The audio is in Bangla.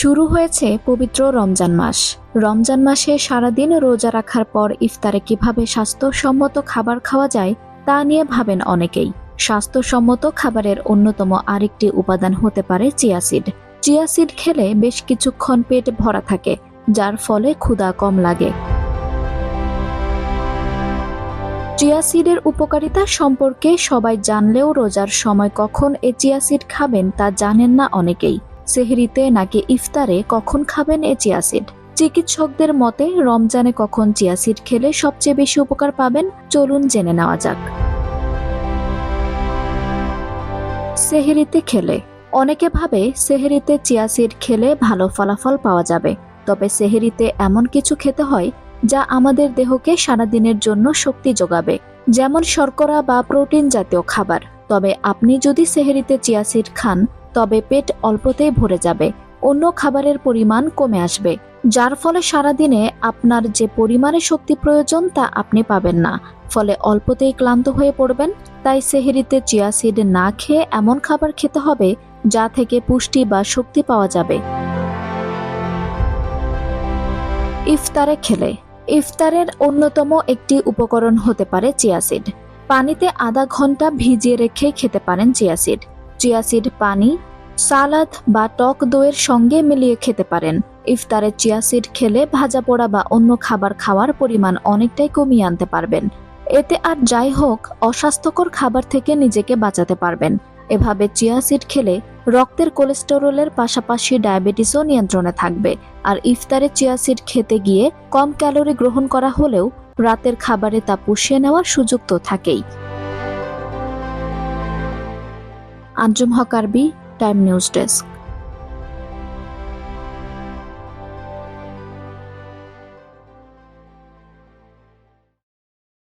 শুরু হয়েছে পবিত্র রমজান মাস। রমজান মাসে সারাদিন রোজা রাখার পর ইফতারে কীভাবে স্বাস্থ্যসম্মত খাবার খাওয়া যায়, তা নিয়ে ভাবেন অনেকেই। স্বাস্থ্যসম্মত খাবারের অন্যতম আরেকটি উপাদান হতে পারে চিয়াসিড চিয়াসিড খেলে বেশ কিছুক্ষণ পেট ভরা থাকে, যার ফলে ক্ষুধা কম লাগে। চিয়াসিডের উপকারিতা সম্পর্কে সবাই জানলেও রোজার সময় কখন এ চিয়াসিড খাবেন তা জানেন না অনেকেই। সেহরিতে নাকি ইফতারে কখন খাবেন এ চিয়াসিড চিকিৎসকদের মতে, রমজানে কখন চিয়াসিড খেলে সবচেয়ে বেশি উপকার পাবেন? চলুন জেনে নেওয়া যাক। সেহরিতে খেলে। অনেকে ভাবে সেহরিতে চিয়াসিড খেলে ভালো ফলাফল পাওয়া যাবে। তবে সেহরিতে এমন কিছু খেতে হয়, যা আমাদের দেহকে সারাদিনের জন্য শক্তি যোগাবে। যেমন শর্করা বা প্রোটিন জাতীয় খাবার। তবে আপনি যদি সেহরিতে চিয়াসিড খান তবে পেট অল্পতেই ভরে যাবে। অন্য খাবারের পরিমাণ কমে আসবে। যার ফলে সারাদিনে আপনার যে পরিমাণে শক্তি প্রয়োজন তা আপনি পাবেন না। ফলে অল্পতেই ক্লান্ত হয়ে পড়বেন। তাই সেহেরিতে চিয়া সিড না খেয়ে এমন খাবার খেতে হবে যা থেকে পুষ্টি বা শক্তি পাওয়া যাবে। ইফতারে খেলে। ইফতারের অন্যতম একটি উপকরণ হতে পারে চিয়াসিড পানিতে আধা ঘণ্টা ভিজিয়ে রেখে খেতে পারেন চিয়াসিড চিয়াসিড পানি, সালাদ বা টক দইয়ের সঙ্গে মিলিয়ে খেতে পারেন। ইফতারে চিয়াসিড খেলে ভাজা পোড়া বা অন্য খাবার খাওয়ার পরিমাণ অনেকটাই কমিয়ে আনতে পারবেন। এতে আর যাই হোক, অস্বাস্থ্যকর খাবার থেকে নিজেকে বাঁচাতে পারবেন। এভাবে চিয়াসিড খেলে রক্তের কোলেস্টেরলের পাশাপাশি ডায়াবেটিসও নিয়ন্ত্রণে থাকবে। আর ইফতারে চিয়াসিড খেতে গিয়ে কম ক্যালোরি গ্রহণ করা হলেও রাতের খাবারে তা পুষিয়ে নেওয়ার সুযোগ তো থাকেই। আঞ্জুম হক আরবি টাইম নিউজ ডেস্ক।